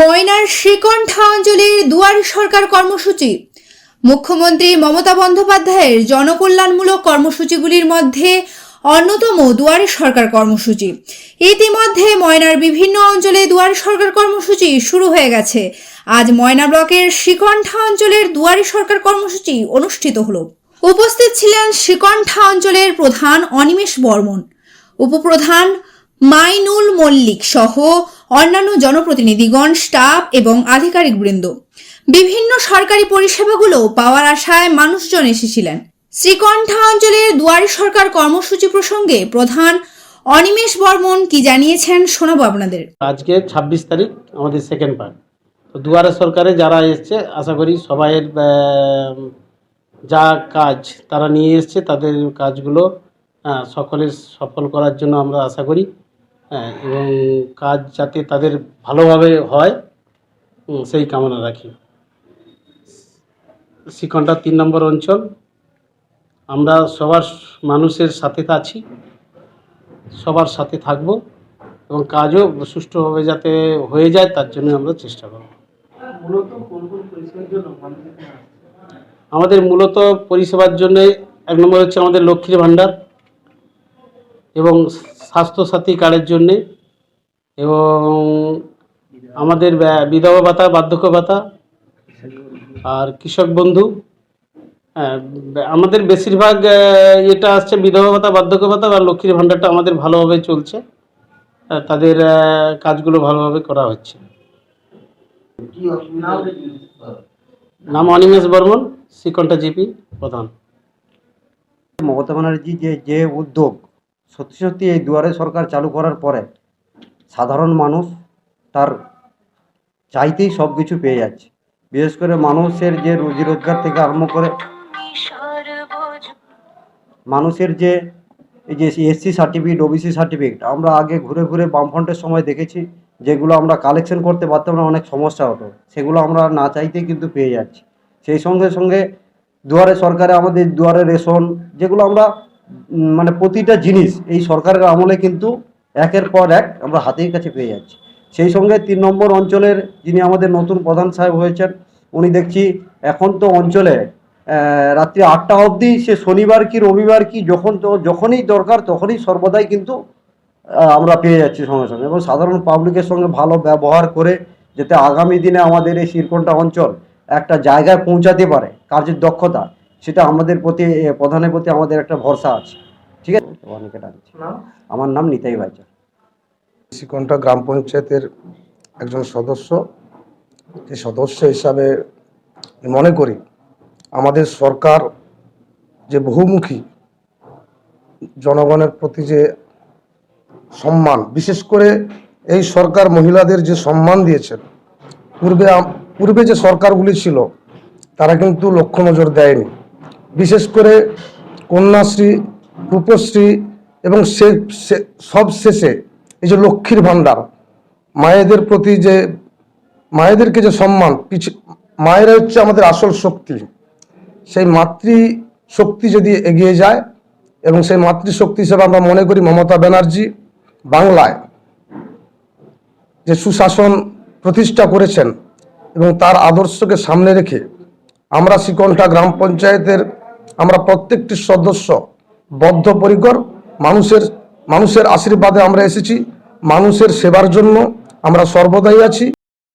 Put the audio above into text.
ময়নার শ্রীকণ্ঠা অঞ্চলের দুয়ারে সরকার কর্মসূচি। মুখ্যমন্ত্রী মমতা বন্দ্যোপাধ্যায়ের জনকল্যাণমূলক কর্মসূচিগুলির মধ্যে অন্যতম দুয়ারে সরকার কর্মসূচি। ইতিমধ্যে ময়নার বিভিন্ন অঞ্চলে দুয়ারে সরকার কর্মসূচি শুরু হয়ে গেছে। আজ ময়না ব্লকের শ্রীকণ্ঠা অঞ্চলের দুয়ারে সরকার কর্মসূচি অনুষ্ঠিত হল। উপস্থিত ছিলেন শ্রীকণ্ঠা অঞ্চলের প্রধান অনিমেষ বর্মন। উপপ্রধান মাইনুল মল্লিক সহ অন্যান্য জনপ্রতিনিধিগণ, স্টাফ এবং আধিকারিকবৃন্দ বিভিন্ন সরকারি পরিষেবাগুলো পাওয়ার আশায় মানুষজন এসেছিলেন। শ্রীকণ্ঠা অঞ্চলের দুয়ারে সরকার কর্মসূচি প্রসঙ্গে প্রধান অনিমেষ বর্মন কি জানিয়েছেন শোনাবো আপনাদের। আজকে ছাব্বিশ তারিখ, আমাদের সেকেন্ড পার্ট তো দুয়ারে সরকারে যারা এসছে, আশা করি সবাইয়ের যা কাজ তারা নিয়ে এসছে, তাদের কাজগুলো সকলের সফল করার জন্য আমরা আশা করি। হ্যাঁ, এবং কাজ যাতে তাদের ভালোভাবে হয় সেই কামনা রাখি। শিখনটা তিন নম্বর অঞ্চল আমরা সবার মানুষের সাথে আছি সবার সাথে থাকব এবং কাজও সুষ্ঠুভাবে যাতে হয়ে যায় তার জন্য আমরা চেষ্টা করব। আমাদের মূলত পরিষেবার জন্য এক নম্বর হচ্ছে আমাদের লক্ষ্মীর ভাণ্ডার এবং স্বাস্থ্যসাথী কার্ডের জন্যে এবং আমাদের বিধবা ভাতা, বার্ধক্য ভাতা আর কৃষক বন্ধু হ্যাঁ আমাদের বেশিরভাগ এটা আসছে বিধবা ভাতা, বার্ধক্য ভাতা আর লক্ষ্মীর ভাণ্ডারটা আমাদের ভালোভাবে চলছে। তাদের কাজগুলো ভালোভাবে করা হচ্ছে। নাম অনিমেষ বর্মন শ্রীকণ্ঠা জিপি প্রধান। মমতা ব্যানার্জি যে যে উদ্যোগ সত্যি সত্যি এই দুয়ারে সরকার চালু করার পরে সাধারণ মানুষ তার চাইতেই সব কিছু পেয়ে যাচ্ছে। বিশেষ করে মানুষের যে রুজি রোজগার থেকে আরম্ভ করে মানুষের যে এই যে এসসি সার্টিফিকেট, ওবিসি সার্টিফিকেট, আমরা আগে ঘুরে ঘুরে বামফ্রন্টের সময় দেখেছি যেগুলো আমরা কালেকশন করতে পারতাম না, অনেক সমস্যা হতো। সেগুলো আমরা না চাইতেই কিন্তু পেয়ে যাচ্ছি। সেই সঙ্গে সঙ্গে দুয়ারে সরকারে আমাদের দুয়ারে রেশন যেগুলো আমরা মানে প্রতিটা জিনিস এই সরকারের আমলে কিন্তু একের পর এক আমরা হাতের কাছে পেয়ে যাচ্ছি। সেই সঙ্গে তিন নম্বর অঞ্চলের যিনি আমাদের নতুন প্রধান সাহেব হয়েছেন, উনি দেখছি এখন তো অঞ্চলে রাত্রি আটটা অবধি সে শনিবার কি রবিবার কি যখন যখনই দরকার তখনই সর্বদাই কিন্তু আমরা পেয়ে যাচ্ছি সঙ্গে সঙ্গে। এবং সাধারণ পাবলিকের সঙ্গে ভালো ব্যবহার করে যাতে আগামী দিনে আমাদের এই শিরকোনটা অঞ্চল একটা জায়গায় পৌঁছাতে পারে কাজের দক্ষতা। সেটা আমাদের প্রতি প্রধানের প্রতি আমাদের একটা ভরসা আছে। ঠিক আছে? অনেকে ডাকছে আমার নাম নিতাই ভাইচা শিকনটা গ্রাম পঞ্চায়েতের একজন সদস্য। যে সদস্য হিসাবে মনে করি আমাদের সরকার যে বহুমুখী জনগণের প্রতি যে সম্মান বিশেষ করে এই সরকার মহিলাদের যে সম্মান দিয়েছেন পূর্বে পূর্বে যে সরকারগুলি ছিল তারা কিন্তু লক্ষ্য নজর দেয়নি। বিশেষ করে কন্যাশ্রী, রূপশ্রী এবং সে, সে- সব শেষে এই যে লক্ষ্মীর ভাণ্ডার, মায়েদের প্রতি যে, মায়েদেরকে যে সম্মান পিছ- মায়েরা হচ্ছে আমাদের আসল শক্তি। সেই মাতৃ শক্তি যদি এগিয়ে যায় এবং সেই মাতৃশক্তি হিসেবে আমরা মনে করি মমতা ব্যানার্জি বাংলায় যে সুশাসন প্রতিষ্ঠা করেছেন এবং তার আদর্শকে সামনে রেখে আমরা শিকনটা গ্রাম পঞ্চায়েতের আমরা প্রত্যেকটি সদস্য বদ্ধপরিকর, মানুষের মানুষের আশীর্বাদে আমরা এসেছি, মানুষের সেবার জন্য আমরা সর্বদাই আছি।